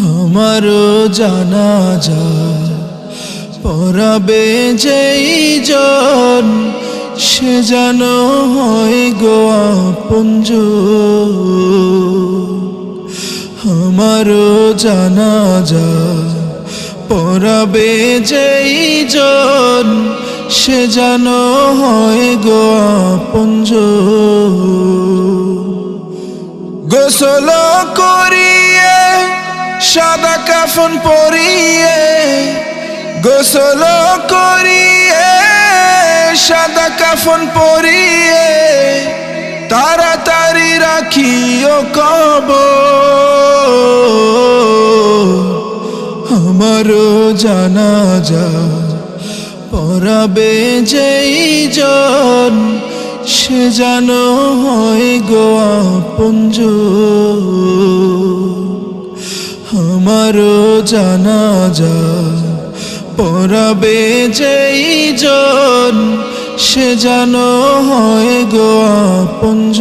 আমারও জানা যা পরাবে যেই জন, সে যেন হয় গোয়া পুঞ্জ আমারও জানা যা পরাবে যেই জন, সে যেন হয় গোয়া পুঞ্জ গোসল করিয়ে সাদা কাফন পরিয়ে, গোসল করিয়ে, সাদা কাফন পরিয়ে, তাড়াতাড়ি রাখিও কব আমারও জানা যা পরাবে যেই জন, সে যেন হয় গোয়া পুঞ্জ আমারও জানা যা পড়াবে যেই জন সে যেন হয় গোয়া পুঞ্জ